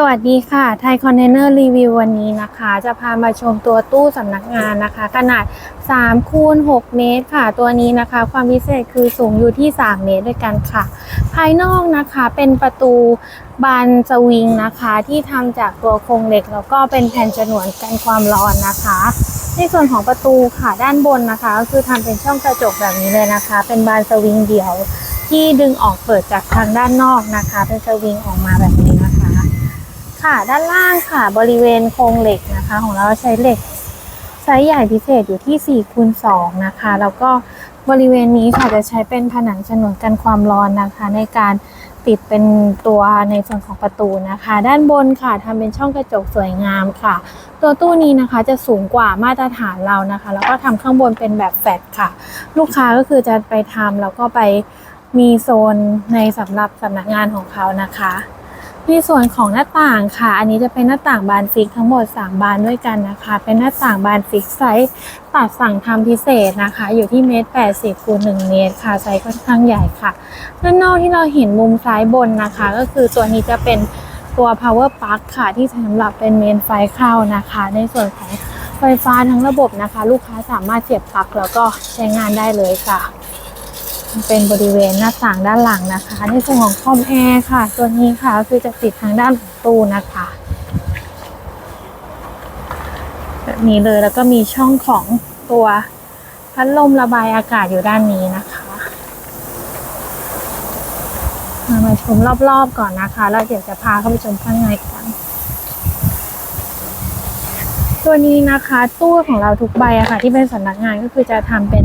สวัสดีค่ะไทยคอนเทนเนอร์รีวิววันนี้นะคะ จะพามาชมตัวตู้สำนักงานนะคะ ขนาด3คูณ6เมตรค่ะ ตัวนี้นะคะ ความพิเศษคือสูงอยู่ที่ 3 เมตรด้วยกันค่ะ ภายนอกนะคะเป็นประตูบานสวิงนะคะ ที่ทำจากตัวโครงเหล็ก แล้วก็เป็นแผ่นฉนวนกันความร้อนนะคะ ในส่วนของประตูค่ะด้านบนนะคะ ก็คือทำเป็นช่องกระจกแบบนี้เลยนะคะ เป็นบานสวิงเดี่ยวที่ดึงออกเปิดจากทางด้านนอกนะคะ เป็นสวิงออกมาแบบนี้ ค่ะ ด้านล่างค่ะ บริเวณโครงเหล็กนะคะ ของเราใช้เหล็กไซส์ใหญ่พิเศษอยู่ที่4คูณ2นะคะ แล้วก็บริเวณนี้ค่ะจะใช้เป็นผนังฉนวนกันความร้อนนะคะ ในการติดเป็นตัวในส่วนของประตูนะคะ ด้านบนค่ะทำเป็นช่องกระจกสวยงามค่ะ ตัวตู้นี้นะคะจะสูงกว่ามาตรฐานเรานะคะ แล้วก็ทำข้างบนเป็นแบบแฟลตค่ะ ลูกค้าก็คือจะไปทำแล้วก็ไปมีโซนในสำหรับสำนักงานของเขานะคะ ในส่วนของหน้าต่างค่ะ อันนี้จะเป็นหน้าต่างบานฟิกทั้งหมด 3 บานด้วยกันนะคะ เป็นหน้าต่างบานฟิกไซส์ตัดสั่งทำพิเศษนะคะ อยู่ที่เมตร80คูณ1เมตรค่ะไซส์ค่อนข้างใหญ่ค่ะด้านนอกที่เราเห็นมุมซ้ายบนนะคะ ก็คือตัวนี้จะเป็นตัว power plug ค่ะที่สำหรับเป็นเมนไฟเข้านะคะ ในส่วนของไฟฟ้าทั้งระบบนะคะ ลูกค้าสามารถเสียบปลั๊กแล้วก็ใช้งานได้เลยค่ะ เป็นบริเวณหน้าต่างด้านหลังนะคะ ในส่วนของคอมแอร์ค่ะ ตัวนี้ค่ะก็คือจะติดทางด้านของตู้นะคะแบบนี้เลยแล้วก็มีช่องของตัวพัดลมระบายอากาศอยู่ด้านนี้นะคะมามาชมรอบๆก่อนนะคะ แล้วเดี๋ยวจะพาเข้าไปชมข้างในกัน ตัวนี้นะคะ ตู้ของเราทุกใบอะค่ะ ที่เป็นสำนักงานก็คือจะทำเป็น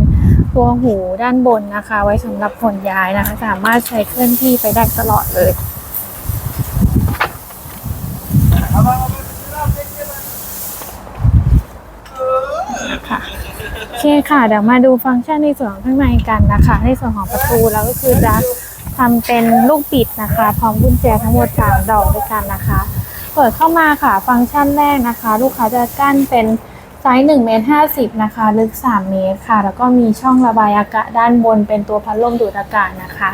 ตัวหูด้านบนนะคะ ไว้สำหรับขนย้ายนะคะ สามารถใช้เคลื่อนที่ไปได้ตลอดเลยค่ะโอเคค่ะ เดี๋ยวมาดูฟังก์ชันในส่วนของข้างในกันนะคะ ในส่วนของประตูแล้วก็คือจะทำเป็นลูกปิดนะคะ พร้อมกุญแจทั้งหมดสามดอกด้วยกันนะคะ เปิดเข้ามาค่ะ ฟังก์ชันแรกนะคะ ลูกค้าจะกั้นเป็น ไซส์1เมตร50 นะคะ ลึก 3 เมตรค่ะ แล้วก็มีช่องระบายอากาศด้านบนเป็นตัวพัดลมดูดอากาศนะคะ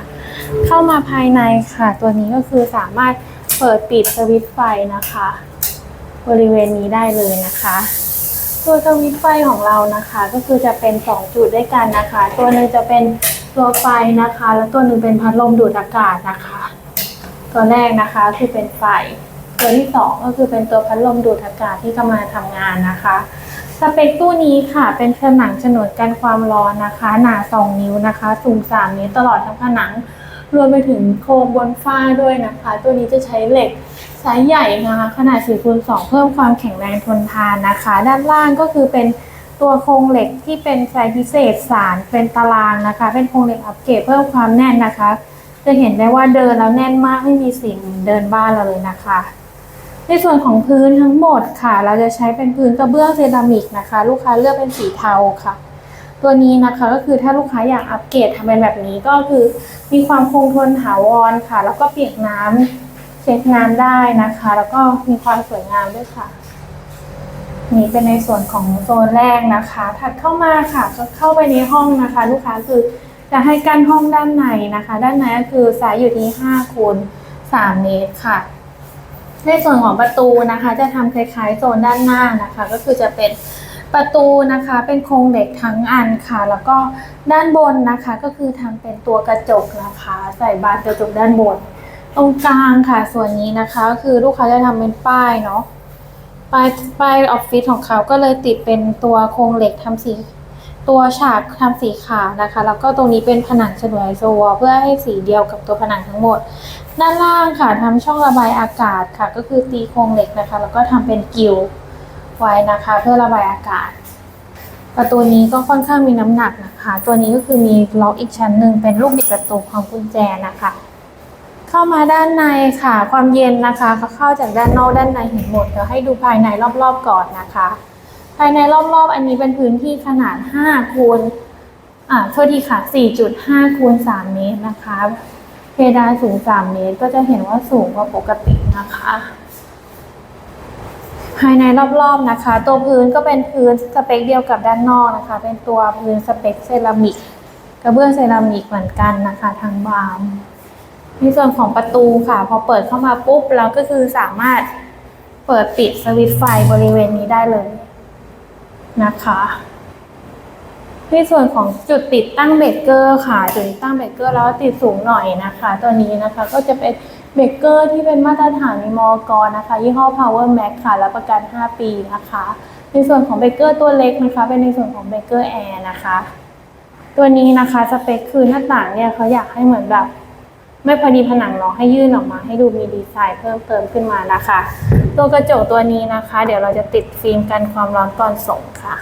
เข้ามาภายในค่ะ ตัวนี้ก็คือสามารถเปิดปิดสวิตช์ไฟนะคะ บริเวณนี้ได้เลยนะคะ ตัวสวิตช์ไฟของเรานะคะ ก็คือจะเป็น 2 จุดด้วยกันนะคะ ตัวหนึ่งจะเป็นตัวไฟนะคะ แล้วตัวหนึ่งเป็นพัดลมดูดอากาศนะคะ ตัวแรกนะคะคือเป็นไฟ ตัวที่สองก็คือเป็นตัวพัดลมดูดอากาศที่กำลังทำงานนะคะ สเปคตู้นี้ค่ะ เป็นผนังฉนวนกันความร้อนนะคะ หนา 2 นิ้วนะคะ สูง3เมตรตลอดทั้งผนัง รวมไปถึงโครงบนฝ้าด้วยนะคะ ตัวนี้จะใช้เหล็กไซส์ใหญ่นะคะ ขนาด4คูณ2เพิ่มความแข็งแรงทนทานนะคะ ด้านล่างก็คือเป็นตัวโครงเหล็กที่เป็นไซส์พิเศษสารเป็นตารางนะคะ เป็นโครงเหล็กอัปเกรดเพิ่มความแน่นนะคะ จะเห็นได้ว่าเดินแล้วแน่นมากไม่มีสิ่งเดินบ้านเราเลยนะคะ ในส่วนของพื้นทั้งหมดค่ะ เราจะใช้เป็นพื้นกระเบื้องเซรามิกนะคะ ลูกค้าเลือกเป็นสีเทาค่ะ ตัวนี้นะคะก็คือถ้าลูกค้าอยากอัปเกรดทำเป็นแบบนี้ก็คือ มีความคงทนถาวรค่ะ แล้วก็เปียกน้ำเช็ดน้ำได้นะคะ แล้วก็มีความสวยงามด้วยค่ะ นี่เป็นในส่วนของโซนแรกนะคะ ถัดเข้ามาค่ะก็เข้าไปในห้องนะคะ ลูกค้าคือจะให้กั้นห้องด้านในนะคะ ด้านในก็คือสายอยู่ที่5คูณ3เมตรค่ะ ในส่วนของประตูนะคะจะทำคล้ายๆโซนด้านหน้านะคะ ก็คือจะเป็นประตูนะคะ เป็นโครงเหล็กทั้งอันค่ะ แล้วก็ด้านบนนะคะ ก็คือทำเป็นตัวกระจกนะคะ ใส่บานกระจกด้านบน ตรงกลางค่ะ ส่วนนี้นะคะก็คือลูกค้าจะทำเป็นป้ายเนาะป้ายป้ายออฟฟิศของเขาก็เลยติดเป็นตัวโครงเหล็กทำสีตัวฉากทำสีขาวนะคะ แล้วก็ตรงนี้เป็นผนังฉนวนไอโซวเพื่อให้สีเดียวกับตัวผนังทั้งหมด ด้านล่างค่ะทำช่องระบายอากาศค่ะ ก็คือตีโครงเหล็กนะคะ แล้วก็ทำเป็นกิวไว้นะคะ เพื่อระบายอากาศ ประตูนี้ก็ค่อนข้างมีน้ำหนักนะคะ ตัวนี้ก็คือมีล็อกอีกชั้นหนึ่งเป็นลูกบิดประตูของกุญแจนะคะ เข้ามาด้านในค่ะ ความเย็นนะคะก็เข้าจากด้านนอกด้านในเห็นหมดเดี๋ยวให้ดูภายในรอบๆก่อนนะคะ ภายในรอบๆ อันนี้เป็นพื้นที่ขนาด5คูณอ่าโทษทีค่ะ4.5คูณ3เมตรนะคะ เพดานสูง 3 เมตร ก็จะเห็นว่าสูงกว่าปกตินะคะ ภายในรอบๆนะคะ ตัวพื้นก็เป็นพื้นสเปคเดียวกับด้านนอกนะคะ เป็นตัวพื้นสเปคเซรามิกกระเบื้องเซรามิกเหมือนกันนะคะทางบานในส่วนของประตูค่ะ พอเปิดเข้ามาปุ๊บเราก็คือสามารถเปิดปิดสวิตช์ไฟบริเวณนี้ได้เลยนะคะ ในส่วนของจุดติดตั้งเบรกเกอร์ค่ะ จุดติดตั้งเบรกเกอร์แล้วติดสูงหน่อยนะคะ ตัวนี้นะคะก็จะเป็นเบรกเกอร์ที่เป็นมาตรฐานในมอกรนะคะ ยี่ห้อ Power Max ค่ะรับประกัน 5 ปีนะคะ ในส่วนของเบรกเกอร์ตัวเล็กนะคะ เป็นในส่วนของเบรกเกอร์แอร์นะคะ ตัวนี้นะคะสเปคคือหน้าต่างเนี่ยเขาอยากให้เหมือนแบบ ไม่พอดีผนังเนาะให้ยื่นออกมาให้ดูมีดีไซน์เพิ่มเติมขึ้นมานะคะ ตัวกระจกตัวนี้นะคะ เดี๋ยวเราจะติดฟิล์มกันความร้อนก่อนส่งค่ะ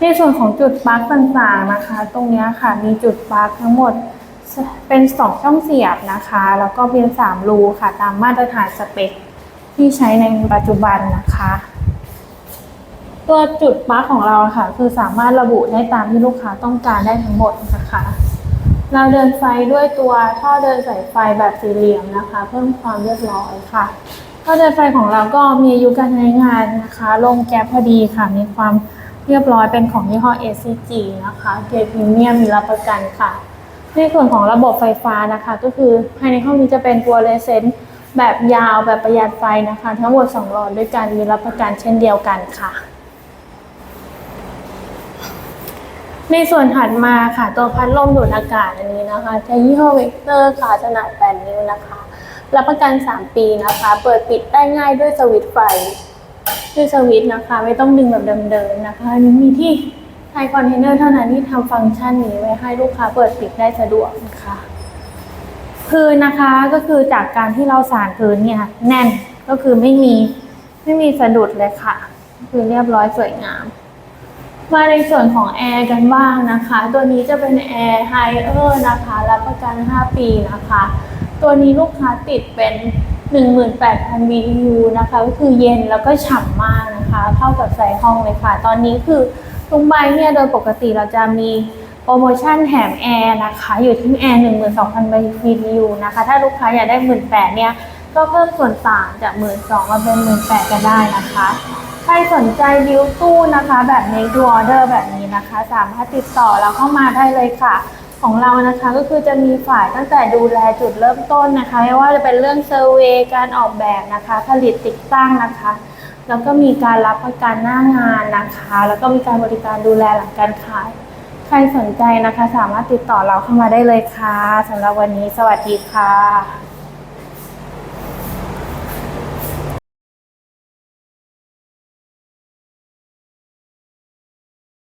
ในส่วนของจุดปลั๊กต่างๆนะคะ ตรงนี้ค่ะมีจุดปลั๊กทั้งหมดเป็นสองช่องเสียบนะคะ แล้วก็เป็นสามรูค่ะ ตามมาตรฐานสเปคที่ใช้ในปัจจุบันนะคะ ตัวจุดปลั๊กของเราค่ะ คือสามารถระบุได้ตามที่ลูกค้าต้องการได้ทั้งหมดนะคะ เราเดินไฟด้วยตัวท่อเดินสายไฟแบบสี่เหลี่ยมนะคะ เพิ่มความเรียบร้อยค่ะท่อเดินไฟของเราก็มีอายุการใช้งานนะคะ ลงแก๊ปพอดีค่ะมีความ เรียบร้อยเป็นของยี่ห้อ SCG นะคะเกรดพรีเมียมมีรับประกันค่ะ ในส่วนของระบบไฟฟ้านะคะ ก็คือภายในห้องนี้จะเป็นตัวเลเซนต์แบบยาวแบบประหยัดไฟนะคะ ทั้งหมด2หลอดด้วยกันมีรับประกันเช่นเดียวกันค่ะ ในส่วนถัดมาค่ะ ตัวพัดลมดูดอากาศอันนี้นะคะใช้ยี่ห้อเวกเตอร์ค่ะขนาด8นิ้วนะคะ รับประกัน 3 ปีนะคะ เปิดปิดได้ง่ายด้วยสวิตช์ไฟ ด้วยสวิตช์นะคะ ไม่ต้องดึงแบบเดิมๆนะคะอันนี้มีที่ไทยคอนเทนเนอร์เท่านั้นที่ทำฟังก์ชันนี้ไว้ให้ลูกค้าเปิดปิดได้สะดวกนะคะพื้นนะคะก็คือจากการที่เราสานพื้นเนี่ยแน่นก็คือไม่มีไม่มีสะดุดเลยค่ะ คือเรียบร้อยสวยงาม มาในส่วนของแอร์กันบ้างนะคะ ตัวนี้จะเป็นแอร์ไฮเออร์นะคะ รับประกัน 5 ปีนะคะ ตัวนี้ลูกค้าติดเป็น 18,000 BTU นะคะก็คือเย็นแล้วก็ฉ่ำมากนะคะ เท่ากับใส่ห้องเลยค่ะ ตอนนี้คือทุกใบเนี่ยโดยปกติเราจะมีโปรโมชั่นแถมแอร์นะคะ อยู่ที่แอร์12,000 BTU นะคะ ถ้าลูกค้าอยากได้ 18,000เนี่ยก็เพิ่มส่วนต่างจาก 12,000มาเป็น 18,000กันได้นะคะ ใครสนใจดิวตู้นะคะ แบบ make to order แบบนี้นะคะ สามารถติดต่อเราเข้ามาได้เลยค่ะ ของเรานะคะก็คือจะมีฝ่ายตั้งแต่ดูแลจุดเริ่มต้นนะคะไม่ว่าจะเป็นเรื่องเซอร์เวยการออกแบบนะคะ ผลิตติดตั้งนะคะ แล้วก็มีการรับประกันหน้างานนะคะ แล้วก็มีการบริการดูแลหลังการขาย ใครสนใจนะคะ สามารถติดต่อเราเข้ามาได้เลยค่ะสำหรับวันนี้สวัสดีค่ะ